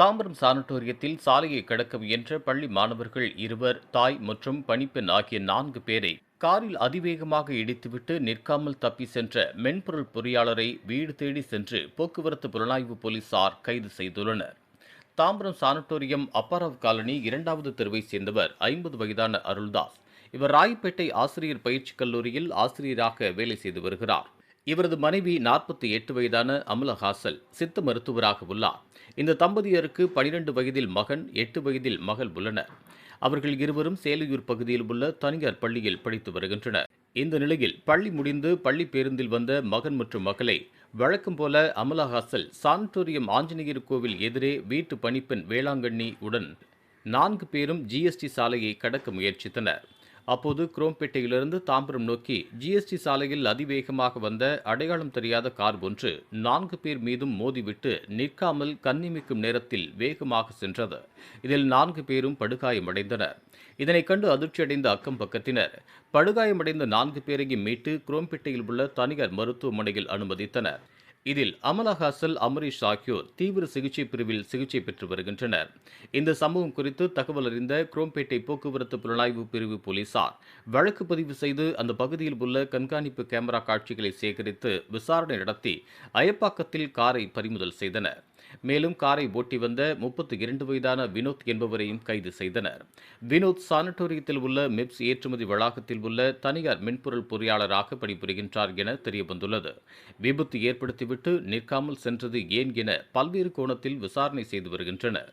தாம்பரம் சானட்டோரியத்தில் சாலையை கடக்க முயன்ற பள்ளி மாணவர்கள் இருவர் தாய் மற்றும் பணிப்பெண் ஆகிய நான்கு பேரை காரில் அதிவேகமாக இடித்துவிட்டு நிற்காமல் தப்பி சென்ற மென்பொருள் பொறியாளரை வீடு தேடி சென்று போக்குவரத்து புலனாய்வு போலீசார் கைது செய்துள்ளனர். தாம்பரம் சானட்டோரியம் அப்பாராவ் காலனி இரண்டாவது தெருவை சேர்ந்தவர் ஐம்பது வயதான அருள்தாஸ். இவர் ராயப்பேட்டை ஆசிரியர் பயிற்சி கல்லூரியில் ஆசிரியராக வேலை செய்து வருகிறார். இவரது மனைவி நாற்பத்தி எட்டு வயதான அமலா ஹாசல் சித்த மருத்துவராக உள்ளார். இந்த தம்பதியருக்கு பனிரெண்டு வயதில் மகன் எட்டு வயதில் மகள் உள்ளனர். அவர்கள் இருவரும் சேலையூர் பகுதியில் உள்ள தனியார் பள்ளியில் படித்து வருகின்றனர். இந்த நிலையில் பள்ளி முடிந்து பள்ளி பேருந்தில் வந்த மகன் மற்றும் மகளை வழக்கம் போல அமலா ஹாசல் சானிட்டோரியம் ஆஞ்சநேயர் கோவில் எதிரே வீட்டு பணிப்பெண் வேளாங்கண்ணி உடன் நான்கு பேரும் ஜிஎஸ்டி சாலையை கடக்க முயற்சித்தனர். அப்போது குரோம்பேட்டையிலிருந்து தாம்பரம் நோக்கி ஜிஎஸ்டி சாலையில் அதிவேகமாக வந்த அடையாளம் தெரியாத கார் ஒன்று நான்கு பேர் மீதும் மோதிவிட்டு நிற்காமல் கண்ணிமிக்கும் நேரத்தில் வேகமாக சென்றது. இதில் நான்கு பேரும் படுகாயமடைந்தனர் இதனைக் கண்டு அதிர்ச்சியடைந்த அக்கம் பக்கத்தினர். படுகாயமடைந்த நான்கு பேரையும் மீட்டு குரோம்பேட்டையில் உள்ள தனியார் மருத்துவமனையில் அனுமதித்தனர். இதில் அமலா ஹாசல் அமரீஷ் ஆகியோர் தீவிர சிகிச்சை பிரிவில் சிகிச்சை பெற்று வருகின்றனர். இந்த சம்பவம் குறித்து தகவல் அறிந்த குரோம்பேட்டை போக்குவரத்து புலனாய்வு பிரிவு போலீசார் வழக்கு பதிவு செய்து அந்த பகுதியில் உள்ள கண்காணிப்பு கேமரா காட்சிகளை சேகரித்து விசாரணை நடத்தி அயப்பாக்கத்தில் காரை பறிமுதல் செய்தனர். மேலும் காரை ஓட்டி வந்த முப்பத்தி இரண்டு வயதான வினோத் என்பவரையும் கைது செய்தனர். வினோத் சானட்டோரியத்தில் உள்ள மிப்ஸ் ஏற்றுமதி வளாகத்தில் உள்ள தனியார் மென்பொருள் பொறியாளராக பணிபுரிகின்றார் என தெரியவந்துள்ளது. விபத்து ஏற்படுத்திவிட்டு நிற்காமல் சென்றது ஏன் என பல்வேறு கோணத்தில் விசாரணை செய்து வருகின்றனர்.